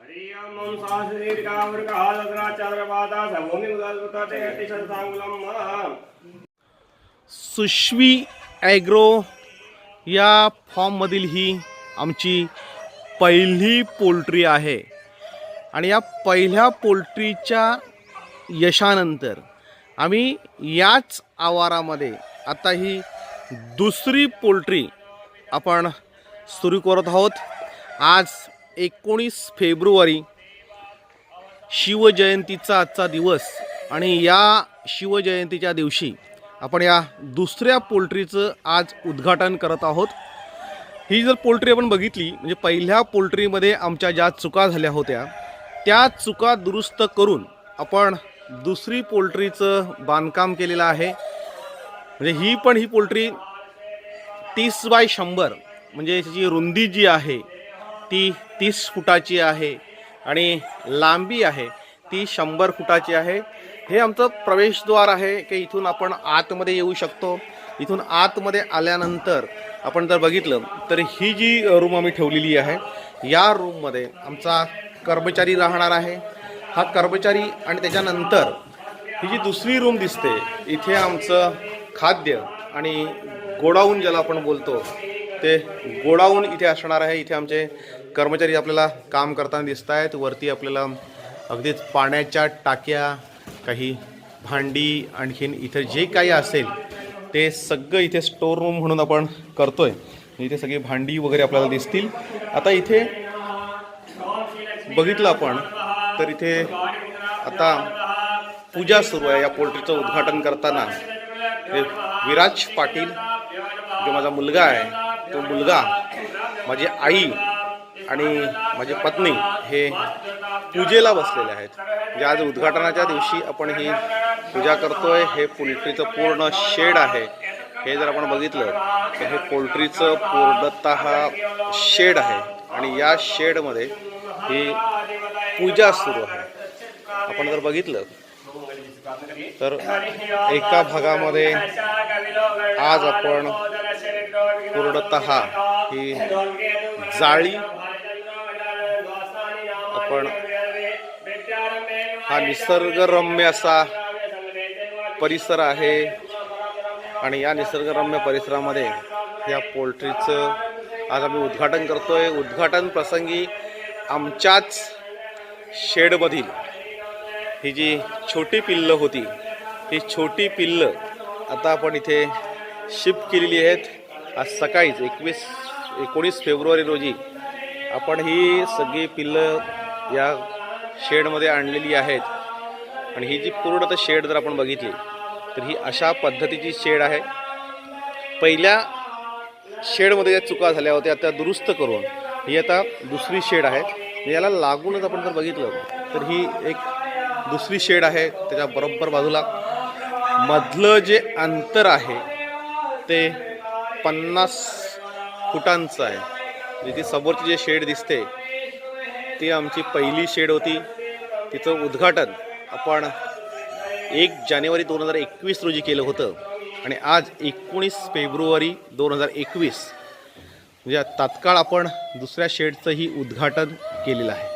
Hari सुश्वी agro या फॉर्ममधील ही आमची पहिली पोल्ट्री आहे. आणि या पहिल्या पोल्ट्रीच्या यशानंतर आम्ही याच आवारामध्ये आता ही दुसरी पोल्ट्री आपण सुरू करत आहोत. आज एकोणीस फेब्रुवारी शिवजयंतीचा आजचा दिवस आणि या शिवजयंतीच्या दिवशी आपण या दुसऱ्या पोल्ट्रीचं आज उद्घाटन करत आहोत. ही जर पोल्ट्री आपण बघितली म्हणजे पहिल्या पोल्ट्रीमध्ये आमच्या ज्या चुका झाल्या होत्या त्या चुका दुरुस्त करून आपण दुसरी पोल्ट्रीचं बांधकाम केलेलं आहे. म्हणजे ही पण ही पोल्ट्री तीस बाय शंभर म्हणजे त्याची रुंदी जी आहे ती तीस फुटाची आहे आणि लांबी आहे. ती शंभर फुटाची आहे. हे आमचं प्रवेशद्वार आहे की इथून आपण आतमध्ये येऊ शकतो. इथून आतमध्ये आल्यानंतर आपण जर बघितलं तर ही जी रूम आम्ही ठेवलेली आहे या रूममध्ये आमचा कर्मचारी राहणार आहे. हा कर्मचारी आणि त्याच्यानंतर ही जी दुसरी रूम दिसते इथे आमचं खाद्य आणि गोडाऊन ज्याला आपण बोलतो ते गोडाऊन इथे असणार आहे. इथे आमचे कर्मचारी आपल्याला काम करताना दिसत आहेत. वरती आपल्याला अगदीच पाण्याच्या टाक्या काही भांडी आणखीन इथे जे काही असेल ते सगळं इथे स्टोर रूम म्हणून आपण करतोय. इथे सगळी भांडी वगैरे आपल्याला दिसतील. आता इथे बघितलं आपण तर इथे आता पूजा सुरू आहे. या पोल्ट्रीचं उद्घाटन करताना विराज पाटील जो माझा मुलगा आहे तो मुलगा माझी आई आणि माझी पत्नी हे पूजेला बसलेले आहेत. म्हणजे आज उद्घाटनाच्या दिवशी आपण ही पूजा करतोय. हे पोल्ट्रीचं पूर्ण शेड आहे. हे जर आपण बघितलं तर हे पोल्ट्रीचं पूर्णत शेड आहे. आणि या शेडमध्ये ही पूजा सुरू आहे. आपण जर बघितलं तर एका भागामध्ये आज आपण पूर्णतः ही जाळी आपण हा निसर्गरम्य असा परिसर आहे. आणि या निसर्गरम्य परिसरामध्ये या पोल्ट्रीचं आज आम्ही उद्घाटन करतोय. उद्घाटन प्रसंगी आमच्याच शेडमधील ही जी छोटी पिल्लं होती ही छोटी पिल्लं आता आपण इथे शिफ्ट केलेली आहेत. आज सकाळीच एकवीस एकोणीस फेब्रुवारी रोजी आपण ही सगळी पिल्लं या शेडमध्ये आणलेली आहेत. आणि ही जी पूर्ण शेड जर आपण बघितली तर ही अशा पद्धतीची शेड आहे. पहिल्या शेडमध्ये ज्या चुका झाल्या होत्या त्या दुरुस्त करून ही आता दुसरी शेड आहे. याला लागूनच आपण जर बघितलं तर ही एक दुसरी शेड आहे त्याच्या बरोबर बाजूला. मधलं जे अंतर आहे ते पन्नास फुटांचं आहे. जिथे समोरची जे शेड दिसते ती आमची पहिली शेड होती. तिचं उद्घाटन आपण एक जानेवारी दोन हजार एकवीस रोजी केलं होतं. आणि आज एकोणीस फेब्रुवारी दोन हजार एकवीस. म्हणजे तात्काळ आपण दुसऱ्या शेडचंही उद्घाटन केलेलं आहे.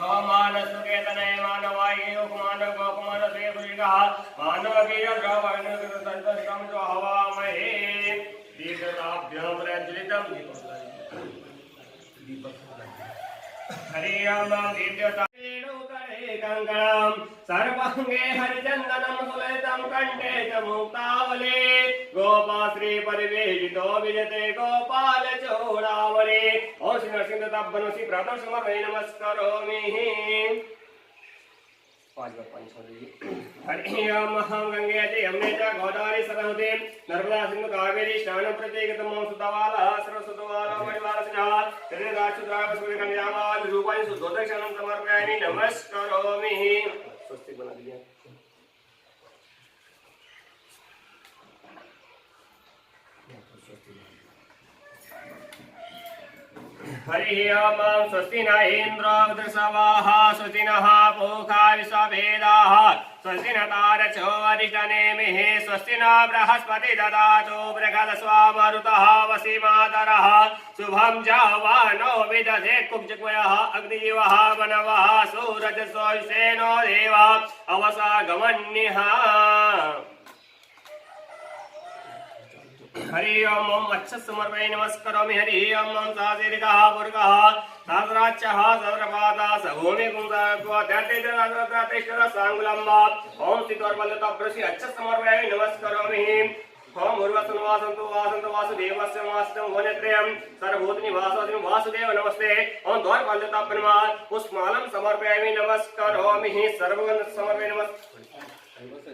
जलायुः स्वस्तिलकारणं शिखाबन्धनात् स्वीकृत्य मानसुकेतनय मानवाय मानवीय द्रवण संतम जो हवामहे. दीर्घताभ्यां प्रज्वलितं हरि ओम दीर्घता శంకరం సర్వంగే హరిచందనం సులలితం కంటే చ ముక్తావలి గోపాశ్రీ పరివేషితో విజతే గోపాల చూడావలి ఓ శ్రీ నరసింహ తబ్బనసి ప్రదర్శమై నమస్కరోమి. पाँच बार पाँच सौ हरि ओम गंगे च यमुने च गोदावरी सरस्वती नर्मदा सिंधु कावेरी स्नान प्रत्येकतमो सुतवाला सरस्वतवाला परिवारस्य त्रिराक्षुद्राव रूपाणि शुद्धोदक्षणं समर्पयामि। नमस्करोमि। हरिः ओम स्वस्ति न इन्द्रावदृशवाः स्वस्ति नः पूषा विश्वभेदाः स्वस्ति न तारचो अरिष्टनेमिः स्वस्ति न बृहस्पति ददातु बृहदस्वामरुतः वसीमातरः शुभं जावानो विदधे कुब्जक्वयः अग्निजीवः मनवः सूरजसोऽसेनो देव अवसागमन्यः हरि ओम ओम अच्छ समर्पय नमस्करोमि हरि ओम ओम साधेरिकः पुरुषः सहस्राक्षः सहस्रपादा सभूमि कुङ्गातेश्वर साङ्गुलम्बा ओम स्थितोर्बल्यतप्रसि अच्छ समर्पयामि नमस्करोमि ओम उर्वसन् वासन्तु वासन्तु वासुदेवस्य वासतं वनत्रयं सर्वभूतनिवासोऽस्मि वासुदेव नमस्ते ओम द्वारपाल्यतापनमा पुष्पमालं समर्पयामि नमस्करोमि सर्वगण समर्पयामि नमस्कार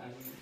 I mean,